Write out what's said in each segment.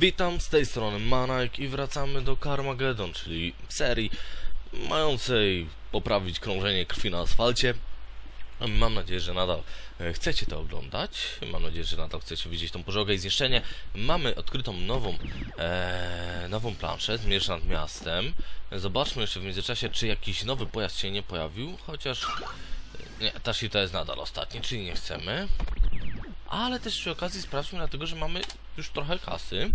Witam z tej strony Manajk i wracamy do Carmageddon, czyli serii mającej poprawić krążenie krwi na asfalcie. Mam nadzieję, że nadal e, chcecie to oglądać. Mam nadzieję, że nadal chcecie widzieć tą pożogę i zniszczenie. Mamy odkrytą nową, e, nową planszę, Zmierz nad miastem. Zobaczmy jeszcze w międzyczasie, czy jakiś nowy pojazd się nie pojawił, chociaż... e, Nie, ta shita jest nadal ostatni, czyli nie chcemy. Ale też przy okazji sprawdźmy, dlatego że mamy już trochę kasy.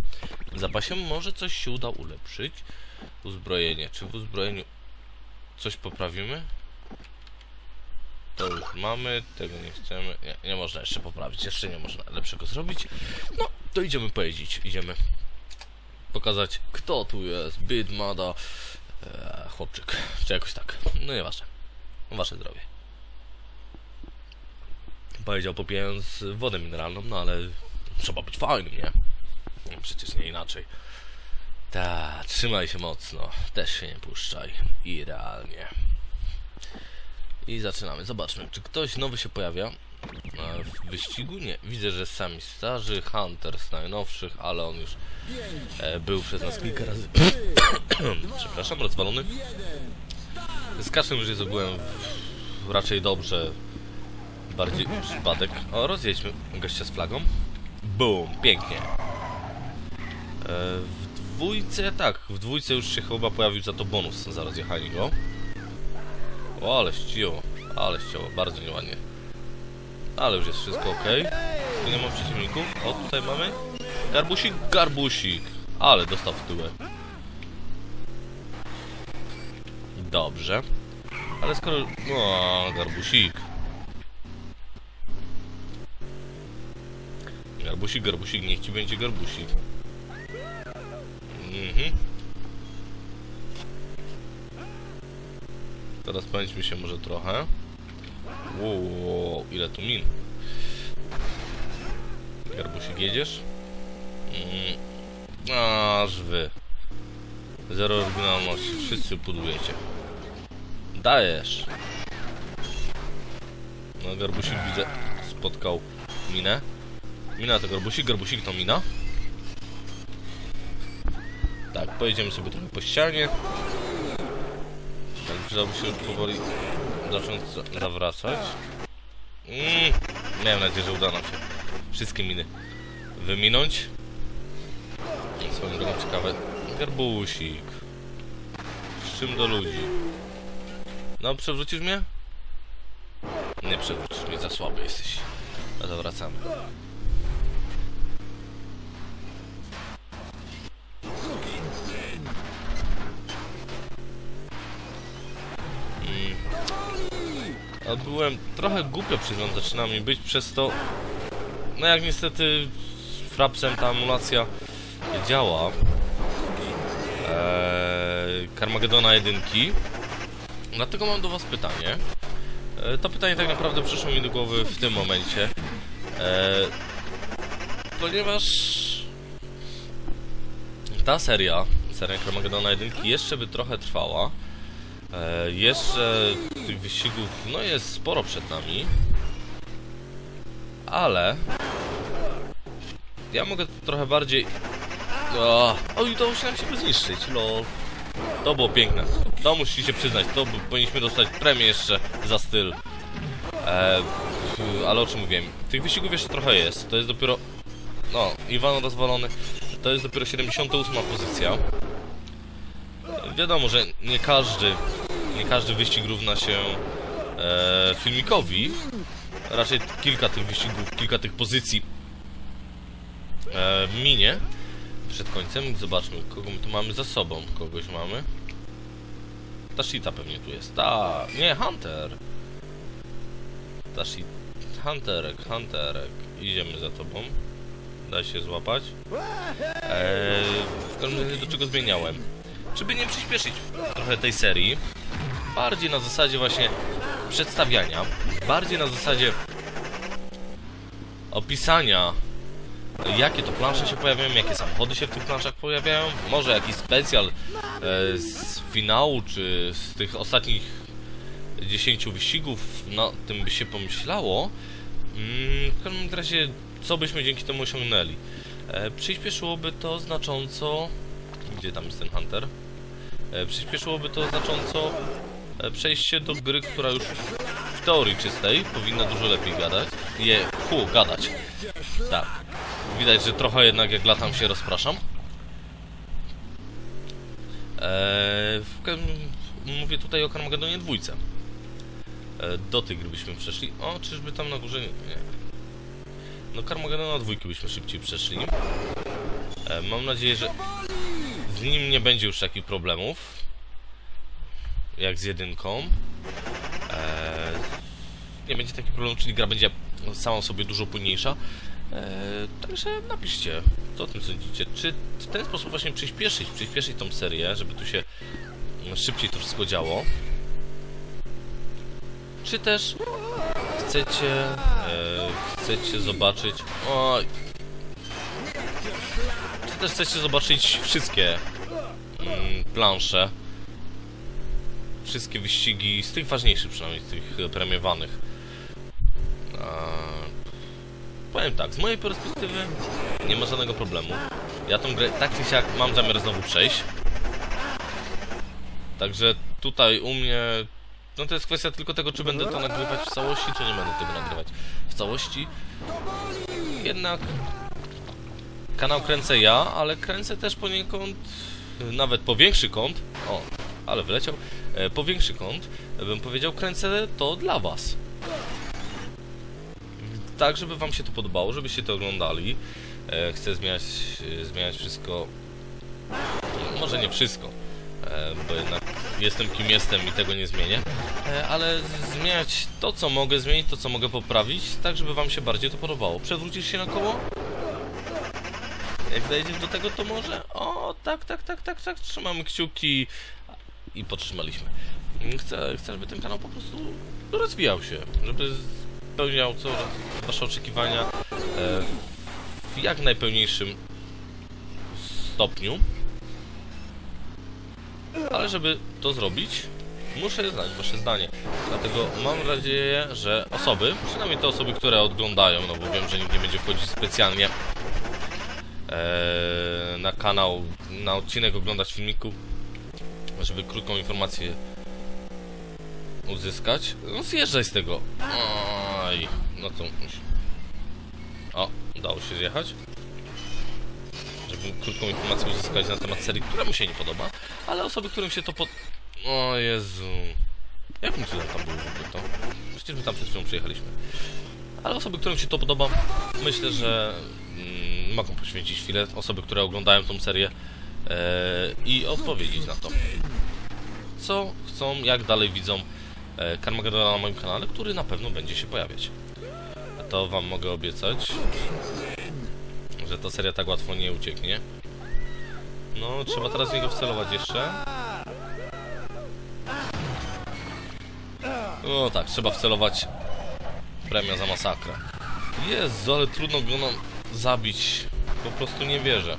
W zapasie może coś się uda ulepszyć. Uzbrojenie. Czy w uzbrojeniu coś poprawimy? To już mamy, tego nie chcemy. Nie, nie można jeszcze poprawić, jeszcze nie można lepszego zrobić. No, to idziemy pojeździć. Idziemy pokazać, kto tu jest. Bid, Mada, e, chłopczyk, czy jakoś tak. No nieważne. Wasze zdrowie. Powiedział popijając wodę mineralną, no ale trzeba być fajnym, nie? Przecież nie inaczej. Ta, trzymaj się mocno, też się nie puszczaj. Idealnie. I zaczynamy. Zobaczmy, czy ktoś nowy się pojawia e, w wyścigu? Nie. Widzę, że sami starzy, Hunter z najnowszych, ale on już e, był przez nas kilka razy. Przepraszam, rozwalony. Z Kaszem już jest ogółem raczej dobrze. Bardziej przypadek. O, rozjedźmy gościa z flagą. Boom, pięknie. E, w dwójce, tak, w dwójce już się chyba pojawił za to bonus za rozjechanie go. O, ale ścięło, ale ścięło, bardzo nieładnie. Ale już jest wszystko ok. Tu nie mam przeciwników. O, tutaj mamy. Garbusik, garbusik. Ale dostał w tyłek. Dobrze. Ale skoro... O, garbusik. Garbusik, garbusik, niech ci będzie garbusik. Mhm. Teraz pędźmy się może trochę. Wow, ile tu min. Garbusik jedziesz? Mm. Aż wy. Zero oryginalności. Wszyscy pudujecie. Dajesz. No, garbusik widzę. Spotkał minę. Mina to garbusik, garbusik to mina. Tak, pojedziemy sobie trochę po ścianie. Tak, przydałoby się powoli zacząć za- zawracać. Mm, miałem nadzieję, że uda nam się wszystkie miny wyminąć. Swoją drogą ciekawe. Garbusik. Z czym do ludzi? No, przewrócisz mnie? Nie przewrócisz mnie, za słaby jesteś. No to A byłem trochę głupio przyznam, zaczyna mi być przez to No jak niestety z Frapsem ta emulacja nie działa. Eee, Carmagedona jedynki. Dlatego mam do was pytanie. Eee, To pytanie tak naprawdę przyszło mi do głowy w tym momencie. Eee, Ponieważ ta seria, seria Carmagedona jedynki jeszcze by trochę trwała E, jeszcze tych wyścigów, no jest sporo przed nami. Ale... Ja mogę trochę bardziej... O, o i udało się zniszczyć, lol. To było piękne. To musicie przyznać, to powinniśmy dostać premię jeszcze za styl. E, ale o czym mówiłem? Tych wyścigów jeszcze trochę jest. To jest dopiero... No, Iwan rozwalony. To jest dopiero 78 pozycja. Wiadomo, że nie każdy, każdy wyścig równa się e, filmikowi. Raczej kilka tych wyścigów, kilka tych pozycji e, minie przed końcem. Zobaczmy, kogo my tu mamy za sobą. Kogoś mamy. Ta Shita pewnie tu jest. Ta, nie, Hunter. Ta Shit, Hunterek, Hunterek. Idziemy za tobą. Da się złapać. Eee, w każdym razie do czego zmieniałem? Żeby nie przyspieszyć trochę tej serii, bardziej na zasadzie właśnie przedstawiania, bardziej na zasadzie opisania, jakie to plansze się pojawiają, jakie samochody się w tych planszach pojawiają, może jakiś specjal e, z finału, czy z tych ostatnich 10 wyścigów, na tym by się pomyślało. Mm, w każdym razie, co byśmy dzięki temu osiągnęli. E, przyspieszyłoby to znacząco... Gdzie tam jest ten Hunter? E, przyspieszyłoby to znacząco przejście do gry, która już w teorii czystej powinna dużo lepiej gadać. Je, hu, gadać. Tak. Widać, że trochę jednak jak latam się rozpraszam. Eee, mówię tutaj o Carmagedonie dwójce. E, do tej gry byśmy przeszli. O, czyżby tam na górze nie. No Carmagedona dwójki byśmy szybciej przeszli. E, mam nadzieję, że z nim nie będzie już takich problemów. Jak z jedynką. E, nie będzie takich problemów, czyli gra będzie sama sobie dużo płynniejsza. E, także napiszcie, co o tym sądzicie. Czy w ten sposób właśnie przyspieszyć, przyspieszyć tą serię, żeby tu się szybciej to wszystko działo? Czy też chcecie, e, chcecie zobaczyć... Oj. Czy też chcecie zobaczyć wszystkie mm, plansze? Wszystkie wyścigi, z tych ważniejszych przynajmniej, tych e, premiowanych. Eee, Powiem tak, z mojej perspektywy nie ma żadnego problemu. Ja tą grę tak czy siak mam zamiar znowu przejść. Także tutaj u mnie... No to jest kwestia tylko tego, czy będę to nagrywać w całości, czy nie będę tego nagrywać w całości. Jednak kanał kręcę ja, ale kręcę też poniekąd, nawet po większy kąt, o, ale wyleciał, e, po większy kąt, bym powiedział, kręcę to dla was tak, żeby wam się to podobało, żebyście to oglądali. E, chcę zmieniać, e, zmieniać wszystko. Może nie wszystko, e, bo jednak jestem kim jestem i tego nie zmienię. E, ale zmieniać to, co mogę zmienić, to, co mogę poprawić, tak, żeby wam się bardziej to podobało. Przewrócisz się na koło? Jak dojdziesz do tego, to może... O, tak, tak, tak, tak, tak. Trzymamy kciuki i podtrzymaliśmy. Chcę, chcę, żeby ten kanał po prostu rozwijał się, żeby spełniał co wasze oczekiwania e, w jak najpełniejszym stopniu. Ale żeby to zrobić, muszę znać wasze zdanie. Dlatego mam nadzieję, że osoby, przynajmniej te osoby, które oglądają, no bo wiem, że nikt nie będzie wchodzić specjalnie e, na kanał, na odcinek oglądać filmiku, żeby krótką informację uzyskać. No zjeżdżaj z tego. Oj, no to... O, udało się zjechać. Żeby krótką informację uzyskać na temat serii, która mi się nie podoba, ale osoby, którym się to pod... O Jezu... Jakim cudem tam było to? Przecież my tam przed chwilą przyjechaliśmy. Ale osoby, którym się to podoba, myślę, że mm, mogą poświęcić chwilę. Osoby, które oglądają tą serię e, i odpowiedzieć na to. Co chcą, jak dalej widzą e, Carmagedona na moim kanale, który na pewno będzie się pojawiać. A to wam mogę obiecać, że ta seria tak łatwo nie ucieknie. No, trzeba teraz w niego wcelować jeszcze. No tak, trzeba wcelować premia za masakrę. Jezu, ale trudno go nam zabić. Po prostu nie wierzę.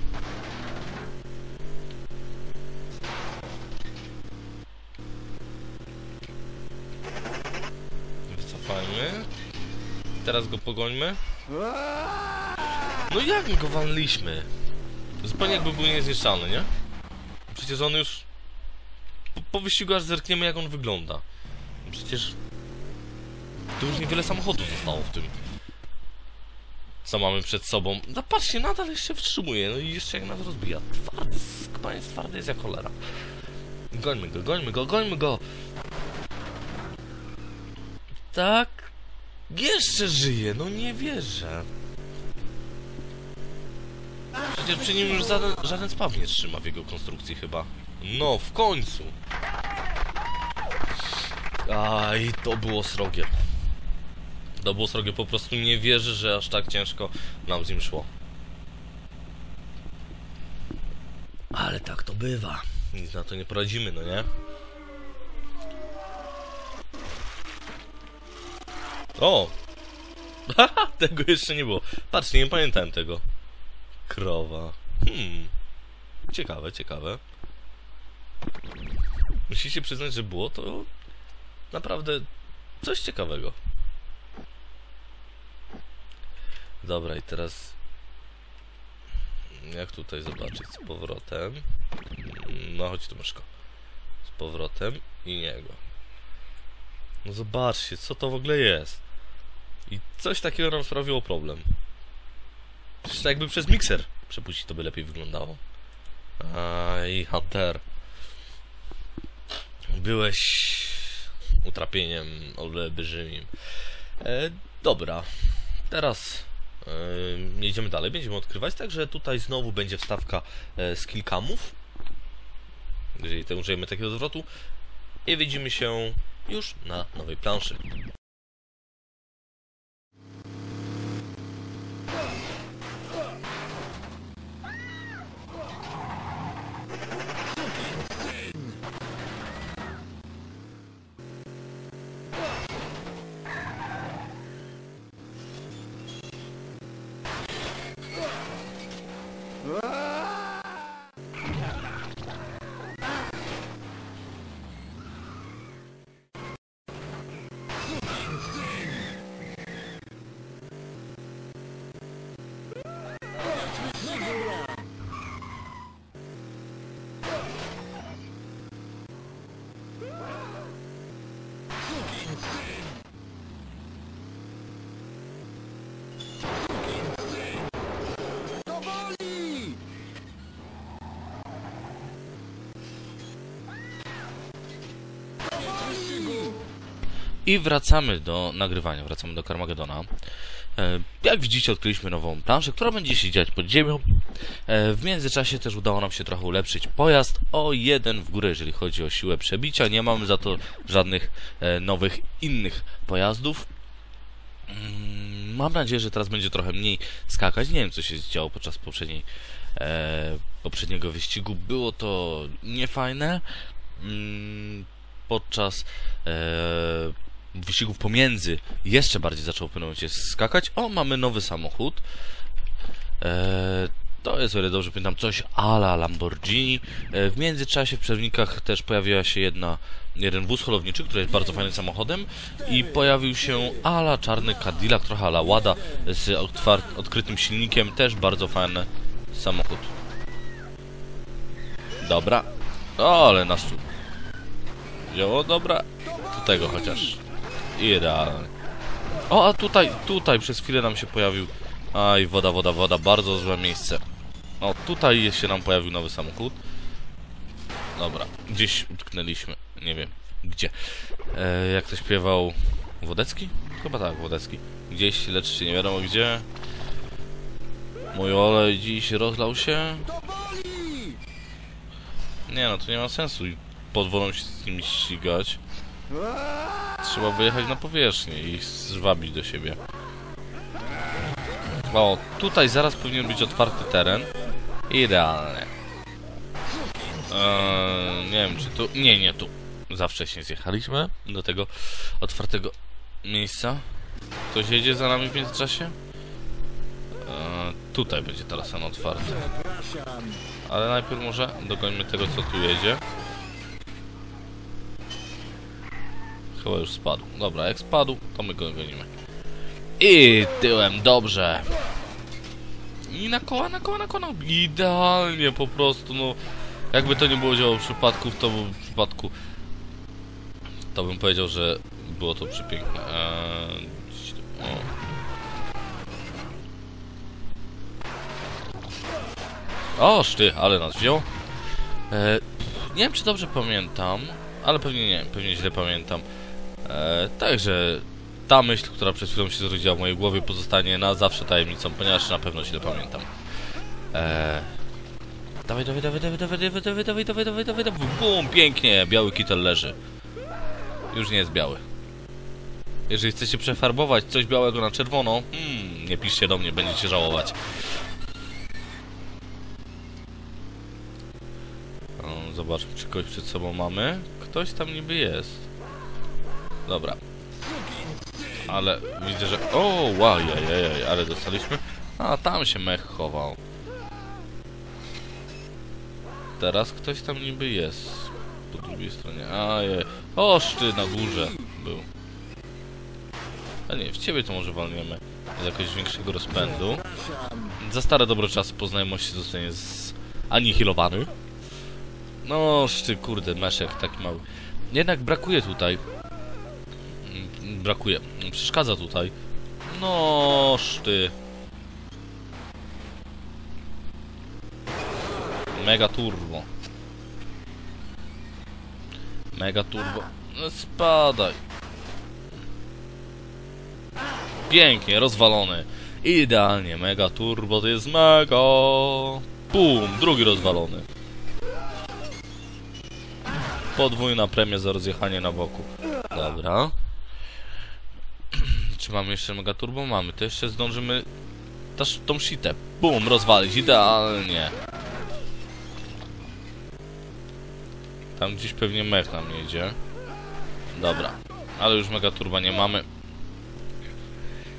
Teraz go pogońmy. No jak my go waliliśmy? Zupełnie jakby był niezniszczalny, nie? Przecież on już... Po, po wyścigu aż zerkniemy jak on wygląda. Przecież... Tu już niewiele samochodów zostało w tym. Co mamy przed sobą. No patrzcie, nadal jeszcze wstrzymuje. No i jeszcze jak nas rozbija. Twardy, skubaniec twardy jest jak cholera. Gońmy go, gońmy go, gońmy go! Tak? Jeszcze żyje, no nie wierzę. Przecież przy nim już żaden, żaden spaw nie trzyma w jego konstrukcji chyba. No, w końcu! Aj, to było srogie. To było srogie, po prostu nie wierzę, że aż tak ciężko nam z nim szło. Ale tak to bywa. Nic na to nie poradzimy, no nie? O! Haha, tego jeszcze nie było. Patrzcie, nie pamiętałem tego. Krowa. Hmm. Ciekawe, ciekawe. Musicie przyznać, że było to naprawdę coś ciekawego. Dobra, i teraz Jak tutaj zobaczyć z powrotem? No chodź tu myszko. Z powrotem i niego. No zobaczcie, co to w ogóle jest. I coś takiego nam sprawiło problem. Przecież jakby przez mikser przepuścić, to by lepiej wyglądało. Aj, Hunter. Byłeś utrapieniem olbrzymim. E, dobra. Teraz e, jedziemy dalej, będziemy odkrywać, także tutaj znowu będzie wstawka e, z kilkamów. Jeżeli użyjemy takiego zwrotu. I widzimy się już na nowej planszy. I wracamy do nagrywania, wracamy do Carmagedona. E, Jak widzicie, odkryliśmy nową planszę, która będzie się dziać pod ziemią. E, W międzyczasie też udało nam się trochę ulepszyć pojazd o jeden w górę, jeżeli chodzi o siłę przebicia. Nie mamy za to żadnych e, nowych innych pojazdów. Mm, Mam nadzieję, że teraz będzie trochę mniej skakać. Nie wiem, co się działo podczas poprzedniej, poprzedniego wyścigu. Było to niefajne. Mm, Podczas wyścigów pomiędzy jeszcze bardziej zaczął w pewnym momencie skakać. O, mamy nowy samochód. E, to jest, o ile dobrze pamiętam, coś ala Lamborghini. E, w międzyczasie w przerwnikach też pojawiła się jedna, jeden wóz holowniczy, który jest bardzo fajnym samochodem i pojawił się ala czarny Cadillac, trochę ala Łada z otwar- odkrytym silnikiem, też bardzo fajny samochód. Dobra. O, ale nas tu wzięło, dobra. Do tego chociaż. Idealnie. O, a tutaj, tutaj przez chwilę nam się pojawił. Aj, woda, woda, woda, bardzo złe miejsce. O, tutaj się nam pojawił nowy samochód. Dobra, gdzieś utknęliśmy, nie wiem gdzie. E, jak to śpiewał Wodecki? Chyba tak, Wodecki. Gdzieś, lecz się nie wiadomo gdzie. Mój olej dziś rozlał się. Nie no, to nie ma sensu i pod wodą się z nimi ścigać. Trzeba wyjechać na powierzchnię i zwabić do siebie. O, tutaj zaraz powinien być otwarty teren. Idealnie. Eee, nie wiem, czy tu... Nie, nie, tu. Za wcześnie zjechaliśmy do tego otwartego miejsca. Ktoś jedzie za nami w międzyczasie? Eee, tutaj będzie teraz ten otwarty. Ale najpierw może dogońmy tego, co tu jedzie. Chyba już spadł. Dobra, jak spadł, to my go gonimy. I tyłem, dobrze. I na koła, na koła, na koła. no, Idealnie po prostu, no. Jakby to nie było działo przypadków, to by- w przypadku... To bym powiedział, że było to przepiękne. Eee, o. O, szty, ale nas wziął. E, nie wiem, czy dobrze pamiętam, ale pewnie nie, pewnie źle pamiętam. E, także ta myśl, która przed chwilą się zrodziła w mojej głowie, pozostanie na zawsze tajemnicą, ponieważ na pewno źle pamiętam. E, dawaj, dawaj, dawaj, dawaj, dawaj, dawaj, dawaj, dawaj, dawaj, dawaj, dawaj, dawaj, bum, pięknie, biały kitel leży. Już nie jest biały. Jeżeli chcecie przefarbować coś białego na czerwono, hmm, nie piszcie do mnie, będziecie żałować. Zobaczmy, czy kogoś przed sobą mamy. Ktoś tam niby jest. Dobra. Ale widzę, że... O, łajajajaj, ale dostaliśmy... A, tam się mech chował. Teraz ktoś tam niby jest. Po drugiej stronie. Ajaj. O, szty, na górze był. A nie, w ciebie to może walniemy. Z jakiegoś większego rozpędu. Za stare dobre czasy po znajomości zostanie zanihilowany. No, szty, kurde, meszek taki mały. Jednak brakuje tutaj. Brakuje. Przeszkadza tutaj. No, szty. Mega turbo. Mega turbo. No spadaj. Pięknie, rozwalony. Idealnie, mega turbo to jest mega. Pum, drugi rozwalony. Podwójna premia za rozjechanie na boku. Dobra. Czy mamy jeszcze mega turbo? Mamy. To jeszcze zdążymy też tą sitę. Bum, rozwalić. Idealnie. Tam gdzieś pewnie mech nam jedzie. Dobra. Ale już mega turba nie mamy.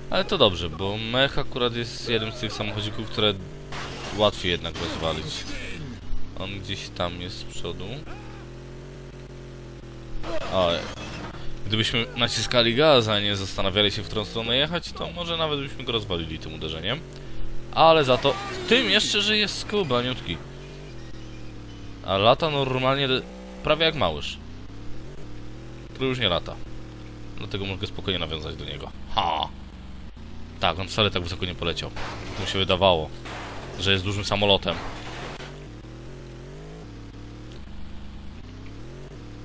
Ale to dobrze, bo mech akurat jest jednym z tych samochodzików, które łatwiej jednak rozwalić. On gdzieś tam jest z przodu. O, gdybyśmy naciskali gaz, a nie zastanawiali się, w którą stronę jechać, to może nawet byśmy go rozwalili tym uderzeniem. Ale za to tym jeszcze, że jest skubaniutki. A lata normalnie prawie jak małyż. Który już nie lata. Dlatego mogę spokojnie nawiązać do niego. Ha! Tak, on wcale tak wysoko nie poleciał. To mi się wydawało, że jest dużym samolotem.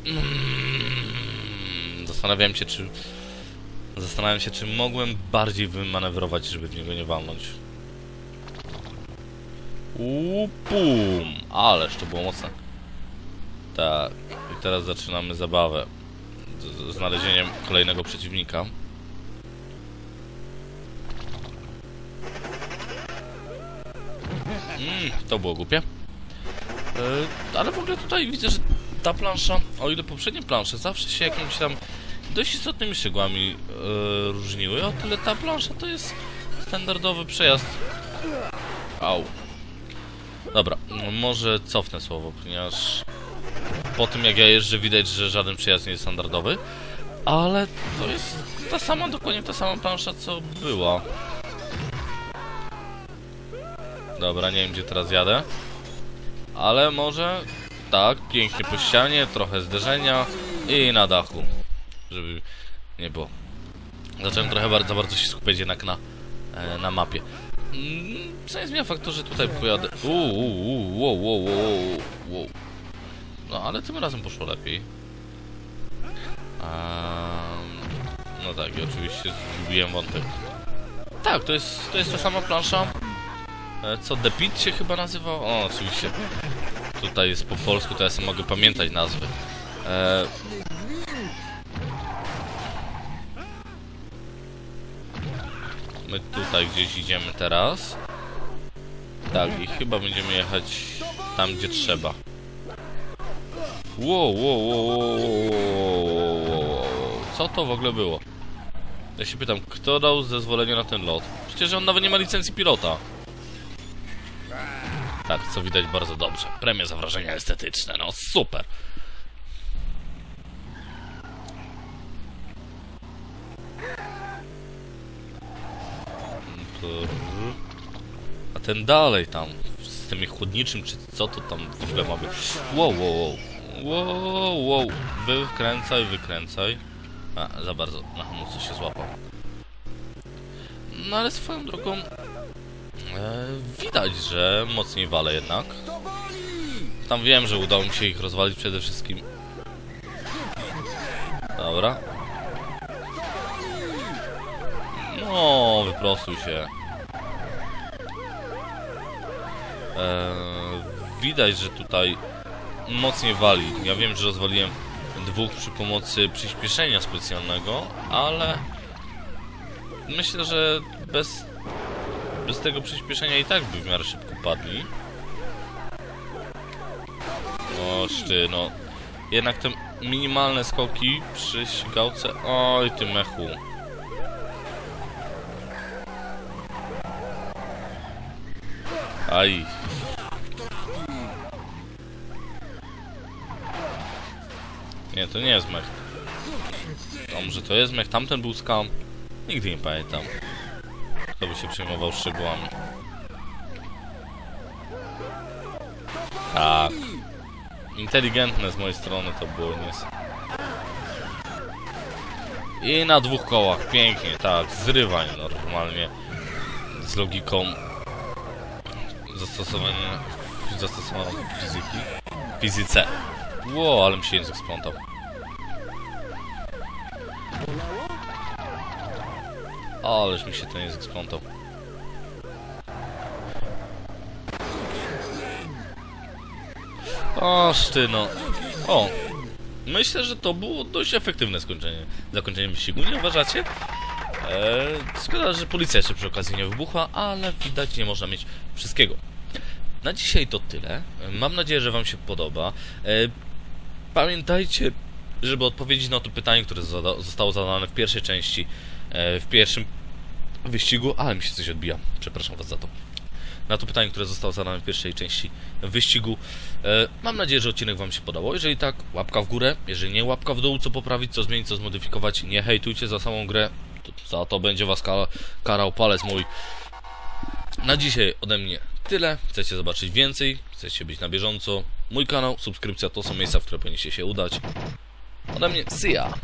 Mm, Zastanawiałem się, czy... Zastanawiam się, czy mogłem bardziej wymanewrować, żeby w niego nie walnąć. Upum! Ależ to było mocne. Tak, i teraz zaczynamy zabawę. Z, znalezieniem kolejnego przeciwnika. Mm, to było głupie. E, ale w ogóle tutaj widzę, że ta plansza, o ile poprzednie plansze zawsze się jakimiś tam dość istotnymi szczegółami e, różniły, o tyle ta plansza to jest standardowy przejazd. Au. Dobra, może cofnę słowo, ponieważ po tym jak ja jeżdżę widać, że żaden przejazd nie jest standardowy, ale to jest ta sama, dokładnie ta sama plansza co była. Dobra, nie wiem gdzie teraz jadę. Ale może... Tak, pięknie po ścianie, trochę zderzenia i na dachu. Żeby nie było. Zacząłem trochę bardzo, bardzo się skupiać jednak na, e, na mapie. Mm, Co nie zmienia faktu, że tutaj pojadę... Uuu, uuu, wow, wow, wow, wow. No, ale tym razem poszło lepiej. Ehm, no tak, i oczywiście zgubiłem wątek. Tak, to jest, to jest ta sama plansza, E, Co The Pit się chyba nazywał? O, oczywiście. Tutaj jest po polsku, sobie mogę pamiętać nazwy. E... My tutaj gdzieś idziemy teraz. Tak, i chyba będziemy jechać tam, gdzie trzeba. Wow, wow, wow, wow, wow. Co to w ogóle było? Ja się pytam, kto dał zezwolenie na ten lot? Przecież on nawet nie ma licencji pilota. Tak, co widać bardzo dobrze. Premia za wrażenia estetyczne, no super. A ten dalej tam, w systemie chłodniczym, czy co to tam w ogóle ma być? Wow, wow, wow. Wow, wow. Wykręcaj, wykręcaj. A, za bardzo na hamulcu się złapał. No ale swoją drogą E, widać, że mocniej wale jednak. Tam wiem, że udało mi się ich rozwalić przede wszystkim. Dobra. No, wyprostuj się. E, widać, że tutaj mocniej wali. Ja wiem, że rozwaliłem dwóch przy pomocy przyspieszenia specjalnego, ale myślę, że bez bez tego przyspieszenia i tak by w miarę szybko padli. O, szty, no. Jednak te minimalne skoki przy ścigałce... Oj, ty mechu. Aj. Nie, to nie jest mech. A może to jest mech? Tamten był skam? Nigdy nie pamiętam. Kto by się przejmował szczegółami. Tak. Inteligentne z mojej strony to było nie. I na dwóch kołach, pięknie, tak, zrywaj normalnie z logiką zastosowania zastosowaną fizyki, fizyce. Ło, ale mi się język splątał. Ależ mi się ten język splątał. Oż ty no. O. Myślę, że to było dość efektywne skończenie, zakończenie wyścigu, nie uważacie? Eee, szkoda, że policja jeszcze przy okazji nie wybuchła, ale widać nie można mieć wszystkiego. Na dzisiaj to tyle. Mam nadzieję, że Wam się podoba. Eee, pamiętajcie, żeby odpowiedzieć na to pytanie, które zostało zadane w pierwszej części, e, w pierwszym wyścigu, ale mi się coś odbija. Przepraszam Was za to na to pytanie, które zostało zadane w pierwszej części wyścigu. E, mam nadzieję, że odcinek Wam się podobał. Jeżeli tak, łapka w górę. Jeżeli nie, łapka w dół, co poprawić, co zmienić, co zmodyfikować. Nie hejtujcie za samą grę. Za to będzie Was ka karał palec mój. Na dzisiaj ode mnie tyle. Chcecie zobaczyć więcej, chcecie być na bieżąco. Mój kanał, subskrypcja to są miejsca, w które powinniście się udać. Ode mnie, see ya!